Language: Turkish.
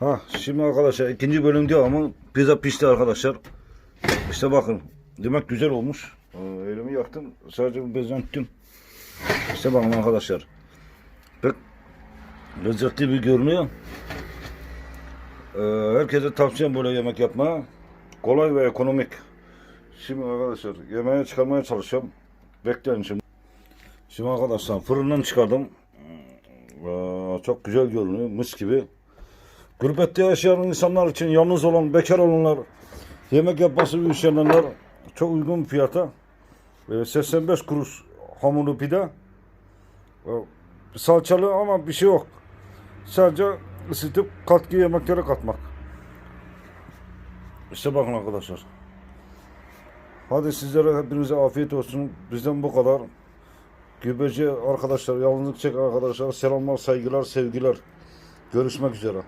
Ha şimdi arkadaşlar ikinci bölüm ama pizza pişti arkadaşlar. İşte bakın demek güzel olmuş. Ee, elimi yaktım sadece bezenttim. İşte bakın arkadaşlar. Pek lezzetli bir görünüyor. Ee, herkese tavsiyem böyle yemek yapmaya. Kolay ve ekonomik. Şimdi arkadaşlar yemeğe çıkarmaya çalışacağım. Bekleyin şimdi. Şimdi arkadaşlar fırından çıkardım. Ee, çok güzel görünüyor. Mis gibi. Gurbette yaşayan insanlar için yalnız olan, bekar olanlar, yemek yapması üşenenler çok uygun fiyata. Ee, 85 kuruş hamurlu pide. Ee, salçalı ama bir şey yok. Sadece ısıtıp katkı yemeklere katmak. İşte bakın arkadaşlar. Hadi sizlere hepinize afiyet olsun. Bizden bu kadar. Gübreci arkadaşlar, yalnızlık çek arkadaşlar. Selamlar, saygılar, sevgiler. Görüşmek üzere.